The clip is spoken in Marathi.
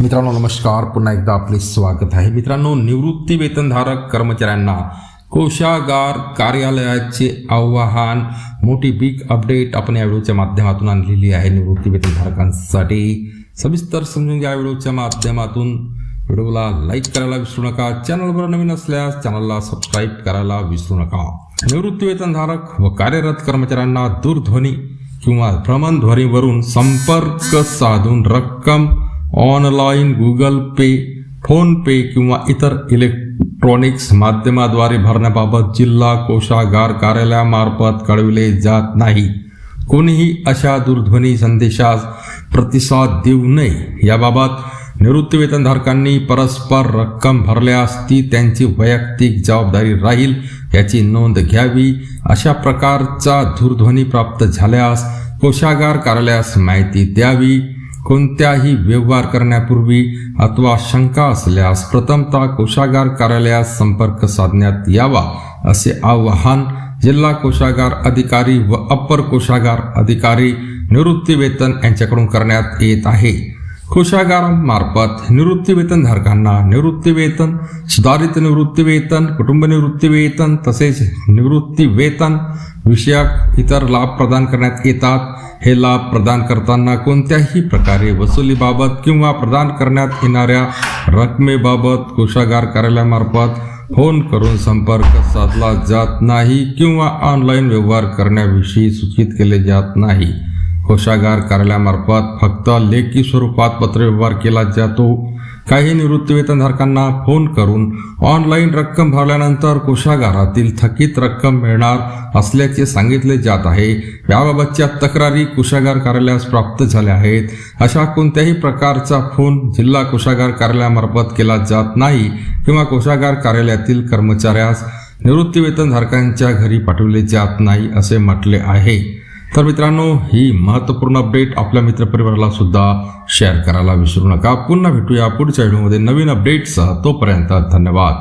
मित्रांनो नमस्कार. पुन्हा एकदा आपले स्वागत आहे. मित्रांनो निवृत्ती वेतनधारक कर्मचाऱ्यांना कोशागार कार्यालयाचे आव्हान मोठी बिग अपडेट आपण या व्हिडिओच्या माध्यमातून आणलेली आहे निवृत्ती वेतनधारकांसाठी. सविस्तर समजून घ्या व्हिडिओच्या माध्यमातून. व्हिडिओला लाईक करायला विसरू नका. चॅनलवर नवीन असल्यास चॅनलला सबस्क्राईब करायला विसरू नका. निवृत्ती वेतनधारक व कार्यरत कर्मचाऱ्यांना दूरध्वनी किंवा भ्रमणध्वनीवरून संपर्क साधून रक्कम ऑनलाईन गुगल पे फोनपे किंवा इतर इलेक्ट्रॉनिक्स माध्यमाद्वारे भरण्याबाबत जिल्हा कोषागार कार्यालयामार्फत कळविले जात नाही. कोणीही अशा दूरध्वनी संदेशास प्रतिसाद देऊ नये. याबाबत निवृत्तीवेतनधारकांनी परस्पर रक्कम भरल्यास ती त्यांची वैयक्तिक जबाबदारी राहील याची नोंद घ्यावी. अशा प्रकारचा दूरध्वनी प्राप्त झाल्यास कोषागार कार्यालयास माहिती द्यावी. कोणत्याही व्यवहार करण्यापूर्वी अथवा शंका असल्यास प्रथमतः कोषागार कार्यालयास संपर्क साधण्यात यावा असे आवाहन जिल्हा कोषागार अधिकारी व अप्पर कोषागार अधिकारी निवृत्ती वेतन यांच्याकडून करण्यात येत आहे. कोषागारामार्फत निवृत्ती वेतनधारकांना निवृत्ती वेतन सुधारित निवृत्ती वेतन कुटुंब निवृत्ती वेतन विषयक इतर लाभ प्रदान हे लाभ प्रदान करताना कोणत्याही प्रकारे वसुलीबाबत किंवा प्रदान करण्यात येणाऱ्या रकमेबाबत कोषागार कार्यालयामार्फत फ़ोन करून संपर्क साधला जात नाही किंवा ऑनलाईन व्यवहार करण्याविषयी सूचित केले जात नाही. कोषागार कार्यालयामार्फत फक्त लेखी स्वरूपात पत्रव्यवहार केला जातो. काही निवृत्तीवेतनधारकांना फोन करून ऑनलाईन रक्कम भरल्यानंतर कोषागारातील थकीत रक्कम मिळणार असल्याचे सांगितले जात आहे. याबाबतच्या तक्रारी कोषागार कार्यालयास प्राप्त झाल्या आहेत. अशा कोणत्याही प्रकारचा फोन जिल्हा कोषागार कार्यालयामार्फत केला जात नाही किंवा कोषागार कार्यालयातील कर्मचाऱ्यास निवृत्तीवेतनधारकांच्या घरी पाठवले जात नाही असे म्हटले आहे. तर मित्रांनो ही महत्त्वपूर्ण अपडेट आपल्या मित्रपरिवाराला सुद्धा शेअर करायला विसरू नका. पुन्हा भेटूया पुढच्या व्हिडिओमध्ये नवीन अपडेटसह तोपर्यंत धन्यवाद.